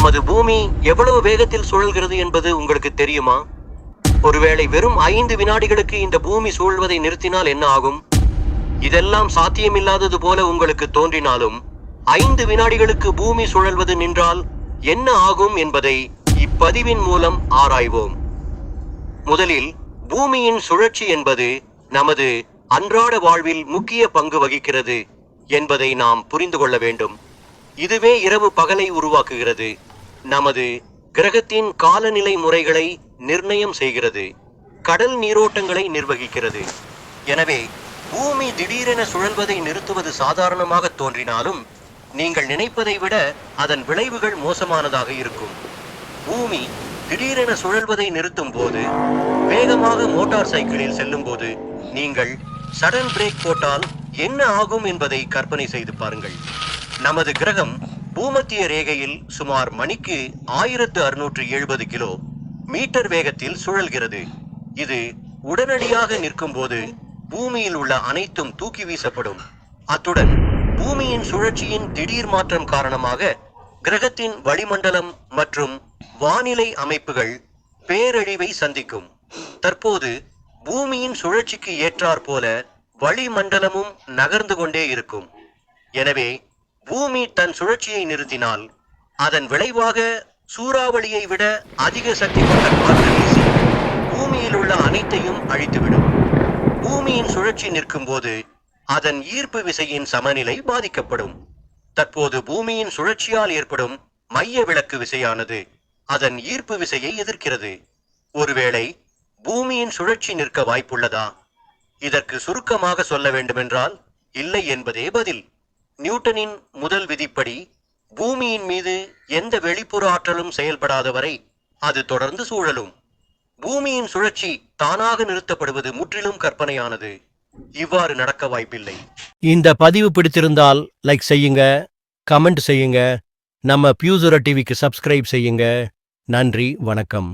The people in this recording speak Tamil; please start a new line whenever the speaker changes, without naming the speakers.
நமது பூமி எவ்வளவு வேகத்தில் சுழல்கிறது என்பது உங்களுக்கு தெரியுமா? ஒருவேளை வெறும் ஐந்து வினாடிகளுக்கு இந்த பூமி சூழ்வதை நிறுத்தினால் என்ன ஆகும்? இதெல்லாம் சாத்தியமில்லாதது போல உங்களுக்கு தோன்றினாலும் ஐந்து வினாடிகளுக்கு பூமி சுழல்வது நின்றால் என்ன ஆகும் என்பதை இப்பதிவின் மூலம் ஆராய்வோம். முதலில் பூமியின் சுழற்சி என்பது நமது அன்றாட வாழ்வில் முக்கிய பங்கு வகிக்கிறது என்பதை நாம் புரிந்து கொள்ள வேண்டும். இதுவே இரவு பகலை உருவாக்குகிறது. நமது கிரகத்தின் காலநிலை முறைகளை நிர்ணயம் செய்கிறது கடல் நீரோட்டங்களை நிர்வகிக்கிறது. எனவே பூமி திடீரென சுழல்வதை நிறுத்துவது சாதாரணமாக தோன்றினாலும் நீங்கள் நினைப்பதை விட அதன் விளைவுகள் மோசமானதாக இருக்கும். பூமி திடீரென சுழல்வதை நிறுத்தும் போது வேகமாக மோட்டார் சைக்கிளில் செல்லும் போது நீங்கள் சடன் பிரேக் போட்டால் என்ன ஆகும் என்பதை கற்பனை செய்து பாருங்கள். நமது கிரகம் பூமத்திய ரேகையில் சுமார் மணிக்கு ஆயிரத்து அறுநூற்று எழுபது கிலோ மீட்டர் வேகத்தில் சுழல்கிறது. இது உடனடியாக நிற்கும்போது பூமியில் உள்ள அனைத்தும் தூக்கி வீசப்படும். அத்துடன் பூமியின் சுழற்சியின் திடீர் மாற்றம் காரணமாக கிரகத்தின் வளிமண்டலம் மற்றும் வானிலை அமைப்புகள் பேரழிவை சந்திக்கும். தற்போது பூமியின் சுழற்சிக்கு ஏற்றாற் போல வளிமண்டலமும் நகர்ந்து கொண்டே இருக்கும். எனவே பூமி தன் சுழற்சியை நிறுத்தினால் அதன் விளைவாக சூறாவளியை விட அதிக சக்தி கொண்ட காற்று வீசி பூமியில் உள்ள அனைத்தையும் அழித்துவிடும். பூமியின் சுழற்சி நிற்கும்போது அதன் ஈர்ப்பு விசையின் சமநிலை பாதிக்கப்படும். தற்போது பூமியின் சுழற்சியால் ஏற்படும் மைய விளக்கு விசையானது அதன் ஈர்ப்பு விசையை எதிர்க்கிறது. ஒருவேளை பூமியின் சுழற்சி நிற்க வாய்ப்புள்ளதா? இதற்கு சுருக்கமாக சொல்ல வேண்டுமென்றால் இல்லை என்பதே பதில். நியூட்டனின் முதல் விதிப்படி பூமியின் மீது எந்த வெளிப்புற ஆற்றலும் செயல்படாத வரை அது தொடர்ந்து சூழலும். பூமியின் சுழற்சி தானாக நிறுத்தப்படுவது முற்றிலும் கற்பனையானது. இவ்வாறு நடக்க வாய்ப்பில்லை.
இந்த பதிவு பிடித்திருந்தால் லைக் செய்யுங்க கமெண்ட் செய்யுங்க நம்ம பியூசுரா டிவிக்கு சப்ஸ்கிரைப் செய்யுங்க. நன்றி வணக்கம்.